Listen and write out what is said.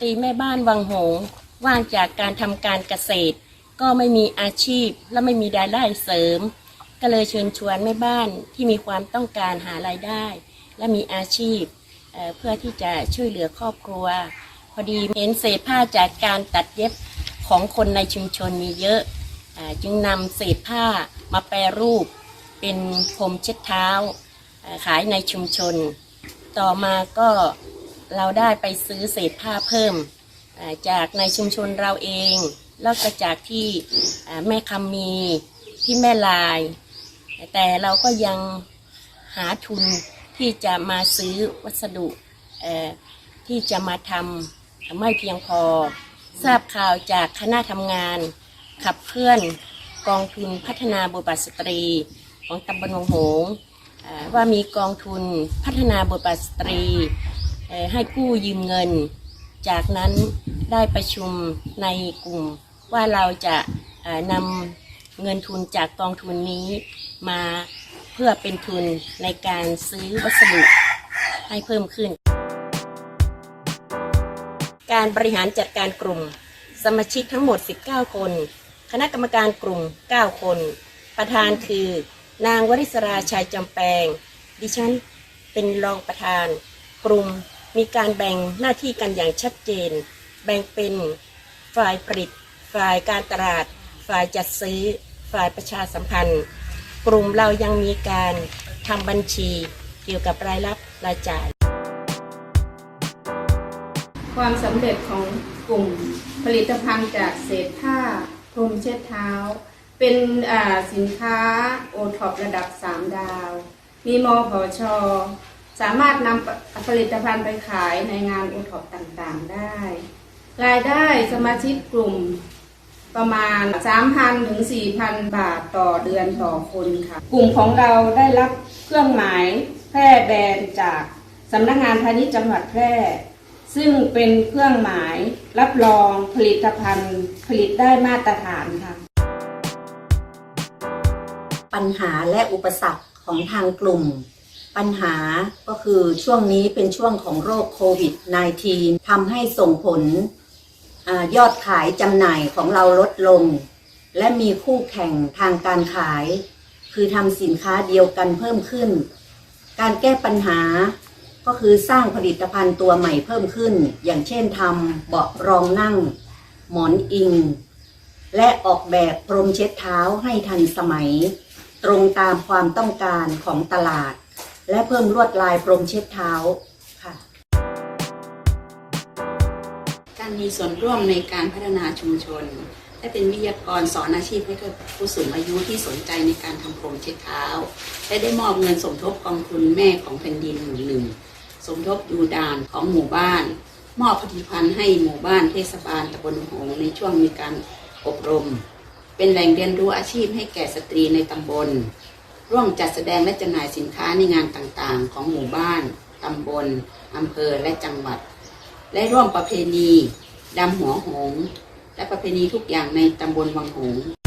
ตรีแม่บ้านวังหงว่างจากการทำการเกษตร ก็ไม่มีอาชีพและไม่มีรายได้เสริม ก็เลยเชิญชวนแม่บ้านที่มีความต้องการหารายได้ และมีอาชีพเเพื่อที่จะช่วยเหลือครอบครัว พอดีเห็นเศษผ้าจากการตัดเย็บของคนในชุมชนมีเยอะอ่าจึงนำเศษผ้ามาแปรรูป เป็นพรมเช็ดเท้าขายในชุมชน ต่อมาก็ เราได้ไปซื้อเศษผ้าเพิ่มจากในชุมชนเราเองแล้วก็จากที่แม่คำมีที่แม่ลาย แต่เราก็ยังหาทุนที่จะมาซื้อวัสดุที่จะมาทำไม่เพียงพอ ทราบข่าวจากคณะทำงาน ขับเคลื่อนกองทุนพัฒนาบทบาทสตรี ของตำบลวงหงว่ามีกองทุนพัฒนาบทบาทสตรี ให้กู้ยืมเงิน จากนั้นได้ประชุมในกลุ่ม ว่าเราจะนำเงินทุนจากกองทุนนี้มาเพื่อเป็นทุนในการซื้อวัสดุให้เพิ่มขึ้น การบริหารจัดการกลุ่ม สมาชิกทั้งหมด 19 คน คณะกรรมการกลุ่ม 9 คน ประธานคือนางวริศราชัยจำแปง ดิฉันเป็นรองประธานกลุ่ม มีการแบ่งหน้าที่กันอย่างชัดเจน แบ่งเป็นฝ่ายผลิต ฝ่ายการตลาด ฝ่ายจัดซื้อ ฝ่ายประชาสัมพันธ์ กลุ่มเรายังมีการทำบัญชีเกี่ยวกับรายรับรายจ่าย ความสำเร็จของกลุ่มผลิตภัณฑ์จากเศษผ้าพรมเช็ดเท้า เป็นอ่าสินค้าโอท็อประดับ 3 ดาว มีมพช สามารถนำผลิตภัณฑ์ไปขายในงานโอท็อปต่างๆได้ รายได้สมาชิกกลุ่มประมาณ 3,000 ถึง 4,000 บาทต่อเดือนต่อคนค่ะ กลุ่มของเราได้รับเครื่องหมายแพร่แบรนด์จากสำนักงานพาณิชย์จังหวัดแพร่ ซึ่งเป็นเครื่องหมายรับรองผลิตภัณฑ์ ผลิตได้มาตรฐานค่ะ ปัญหาและอุปสรรคของทางกลุ่ม ปัญหาก็คือช่วงนี้เป็นช่วงของโรคโควิด -19 ทำให้ส่งผลอยอดขายจำหน่ายของเราลดลง และมีคู่แข่งทางการขาย คือทำสินค้าเดียวกันเพิ่มขึ้น การแก้ปัญหาก็คือสร้างผลิตภัณฑ์ตัวใหม่เพิ่มขึ้น อย่างเช่นทำเบาะรองนั่ง หมอนอิง และออกแบบพรมเช็ดเท้าให้ทันสมัย ตรงตามความต้องการของตลาด และเพิ่มลวดลายพรมเช็ดเท้าค่ะ การมีส่วนร่วมในการพัฒนาชุมชนและเป็นวิทยากรสอนอาชีพให้กับผู้สูงอายุที่สนใจในการทำโครงเช็ดเท้า และได้มอบเงินสมทบกองทุนแม่ของแผ่นดินหมู่หนึ่ง สมทบยูดานของหมู่บ้าน มอบผลิตภัณฑ์ให้หมู่บ้านเทศบาลตำบลหงในช่วงมีการอบรม เป็นแหล่งเรียนรู้อาชีพให้แก่สตรีในตำบล ร่วมจัดแสดงและจำหน่ายสินค้าในงานต่างๆ ของหมู่บ้าน ตำบล อำเภอ และจังหวัด และร่วมประเพณีดำหัวหงส์และประเพณีทุกอย่างในตำบลวังหงส์